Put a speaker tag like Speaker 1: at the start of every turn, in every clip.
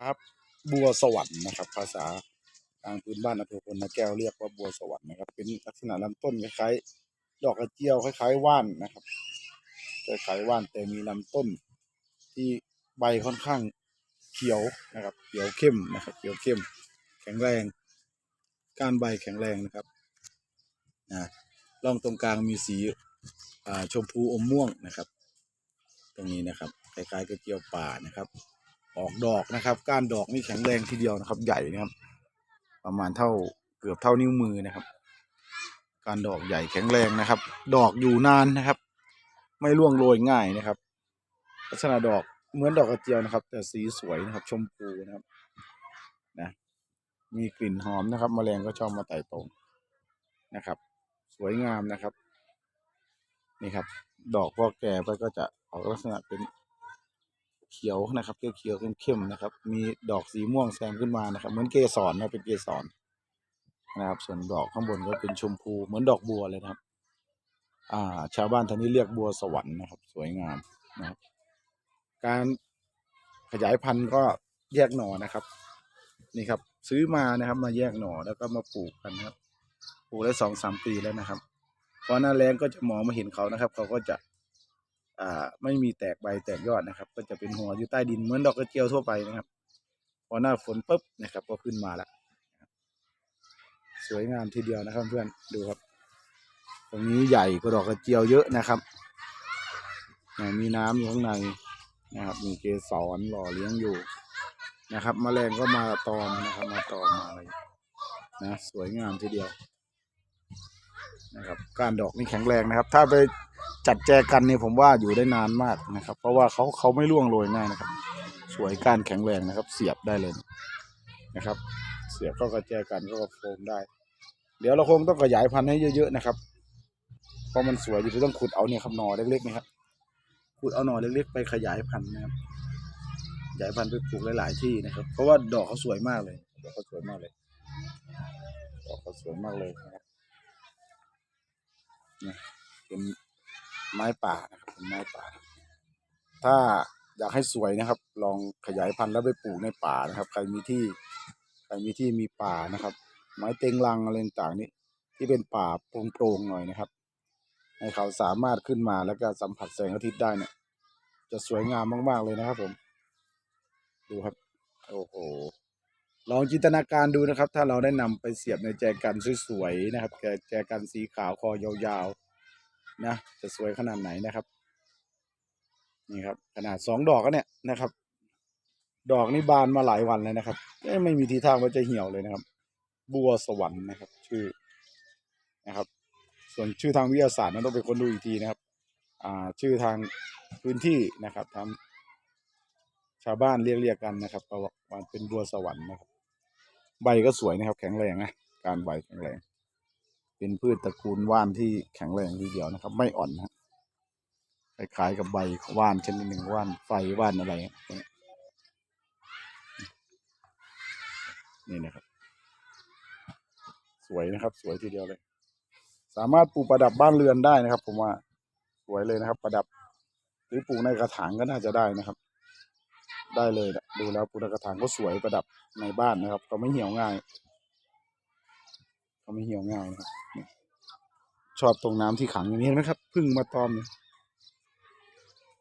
Speaker 1: ครับ บัวสวรรค์นะครับ ภาษาทางพื้นบ้านอำเภอพลนาแก้วเรียกว่าบัวสวรรค์นะครับ เป็นลักษณะลำต้นคล้ายๆดอกกระเจียวคล้ายๆว่านนะครับคล้ายๆว่านแต่มีลำต้น ที่ใบค่อนข้างเขียวนะครับ เขียวเข้มนะครับ เขียวเข้ม แข็งแรง ก้านใบแข็งแรงนะครับนะร่องตรงกลางมีสีชมพูอมม่วงนะครับ ตรงนี้นะครับคล้ายๆกระเจียวป่านะครับ ออกดอกนะครับ ก้านดอกนี่แข็งแรงทีเดียวนะครับ ใหญ่นะครับ ประมาณเท่าเกือบเท่านิ้วมือนะครับ การดอกใหญ่แข็งแรงนะครับ ดอกอยู่นานนะครับ ไม่ร่วงโรยง่ายนะครับ ลักษณะดอกเหมือนดอกกระเจียวนะครับ แต่สีสวยนะครับ ชมพูนะครับนะมีกลิ่นหอมนะครับแมลงก็ชอบมาไต่ตรงนะครับ สวยงามนะครับ นี่ครับ ดอกพอแก่ไปก็จะออกลักษณะเป็น เขียวนะครับเขียวๆเข้มๆนะครับ มีดอกสีม่วงแซมขึ้นมานะครับ เหมือนเกสรนะเป็นเกสรนะครับ ส่วนดอกข้างบนก็เป็นชมพูเหมือนดอกบัวเลยนะครับ อ่า ชาวบ้านท่างนี้เรียกบัวสวรรค์นะครับ สวยงามนะครับ การขยายพันธุ์ก็แยกหน่อนะครับ นี่ครับ ซื้อมานะครับ มาแยกหน่อแล้วก็มาปลูกกันนะครับปลูกได้สองสามปีแล้วนะครับพอหน้าแรงก็จะมองมาเห็นเขานะครับ เขาก็จะ อ่าไม่มีแตกใบแตกยอดนะครับ ก็จะเป็นหัวอยู่ใต้ดินเหมือนดอกกระเจียวทั่วไปนะครับ พอหน้าฝนปุ๊บนะครับ ก็ขึ้นมาแล้วสวยงามทีเดียวนะครับเพื่อนดูครับ ตรงนี้ใหญ่กว่าดอกกระเจียวเยอะนะครับมีน้ำอยู่ข้างในนะครับ มีเกสรหล่อเลี้ยงอยู่นะครับแมลงก็มาตอมนะครับ มาตอมมาอะไรนะสวยงามทีเดียว นะครับก้านดอกนี่แข็งแรงนะครับ ถ้าไปจัดแจกันเนี่ยผมว่าอยู่ได้นานมากนะครับ เพราะว่าเขาเขาไม่ร่วงโรยง่ายนะครับ สวยก้านแข็งแรงนะครับ เสียบได้เลยนะครับ เสียบก็กระแจกันก็โฟมได้ เดี๋ยวเราคงต้องขยายพันธุ์ให้เยอะๆนะครับเพราะมันสวยอยู่ที่ต้องขุดเอาเนี่ยครับหนอเล็กๆนะครับขุดเอาหนอเล็กๆ ไปขยายพันธุ์นะครับขยายพันธุ์ไปปลูกหลายๆที่นะครับ เพราะว่าดอกเขาสวยมากเลยดอกเขาสวยมากเลยดอกเขาสวยมากเลยนะครับ นี่เป็นไม้ป่านะครับเป็นไม้ป่า ถ้าอยากให้สวยนะครับ ลองขยายพันธุ์แล้วไปปลูกในป่านะครับ ใครมีที่ใครมีที่มีป่านะครับ ไม้เต็งรังอะไรต่างๆนี่ที่เป็นป่าโปร่งๆหน่อยนะครับ ให้เขาสามารถขึ้นมาแล้วก็สัมผัสแสงอาทิตย์ได้เนี่ย จะสวยงามมากๆเลยนะครับผม ดูครับ โอ้โห ลองจินตนาการดูนะครับ ถ้าเราได้นำไปเสียบในแจกันสวยๆนะครับแจแจกันสีขาวคอยาวๆนะจะสวยขนาดไหนนะครับนี่ครับ ขนาดสองดอกก็เนี่ยนะครับ ดอกนี่บานมาหลายวันเลยนะครับไม่มีทีท่าว่าจะเหี่ยวเลยนะครับ บัวสวรรค์นะครับ ชื่อนะครับ ส่วนชื่อทางวิทยาศาสตร์นั้นต้องไปค้นดูอีกทีนะครับ อ่าชื่อทางพื้นที่นะครับทำชาวบ้านเรียกเรียกกันนะครับว่าเป็นบัวสวรรค์นะครับ ใบก็สวยนะครับ แข็งแรงนะการใบแข็งแรง เป็นพืชตระกูลว่านที่แข็งแรงทีเดียวนะครับ ไม่อ่อนนะคล้ายๆกับใบว่านชนิดหนึ่งว่านไฟว่านอะไรนี่นี่นะครับ สวยนะครับ สวยทีเดียวเลย สามารถปลูกประดับบ้านเรือนได้นะครับ ผมว่าสวยเลยนะครับ ประดับ หรือปลูกในกระถางก็น่าจะได้นะครับ ได้เลยนะดูแล้วปลูกในกระถางก็สวยประดับในบ้านนะครับเขาไม่เหี่ยวง่ายเขาไม่เหี่ยวง่ายนะครับชอบตรงน้ำที่ขังอย่างนี้นไหมครับพึ่งมาตอมเนี่ย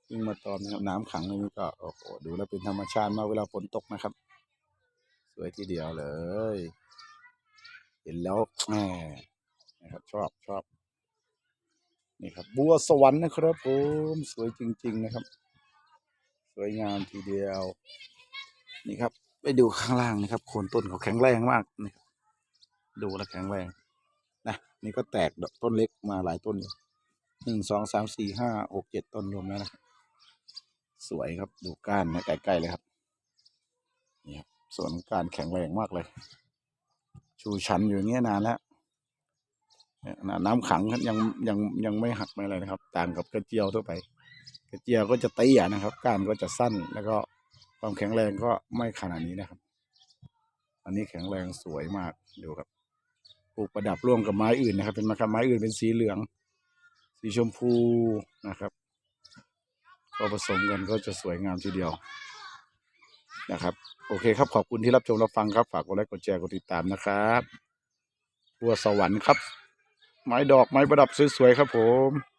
Speaker 1: พึ่งมาตอมนะครับน้ำขังอย่างนี้ก็โอ้โหดูแล้วเป็นธรรมชาติมากเวลาฝนตกนะครับ สวยทีเดียวเลย เห็นแล้วแหมนะครับ ชอบชอบนี่ครับ บัวสวรรค์นะครับผมสวยจริง ๆ นะครับ วยงามทีเดียว นี่ครับ ไปดูข้างล่างนะครับโคนต้นเขาแข็งแรงมากนี่ครับดูแลแข็งแรงนะนี่ก็แตกดอกต้นเล็กมาหลายต้นอยู่หนึ่งสองสามสี่ห้าหกเจ็ดต้นรวมแล้วนะสวยครับดูก้านนะใกล้ๆเลยครับนี่ครับส่วนก้านแข็งแรงมากเลย ชูชันอยู่เงี้ยนานแล้วเนี่ยน้น้ำขังยังยังยังไม่หักไม่อะไรนะครับ ต่างกับกระเจียวทั่วไป กระเจียวก็จะเตี้ยนะครับก้านก็จะสั้นแล้วก็ความแข็งแรงก็ไม่ขนาดนี้นะครับ อันนี้แข็งแรงสวยมากดูครับปลูกประดับร่วมกับไม้อื่นนะครับ เป็นไม้ไม้อื่นเป็นสีเหลือง สีชมพูนะครับก็ผสมกันก็จะสวยงามทีเดียวนะครับ โอเคครับขอบคุณที่รับชมรับฟังครับ ฝากกดไลค์กดแชร์กดติดตามนะครับบัวสวรรค์ครับ ไม้ดอกไม้ประดับสวยๆครับผม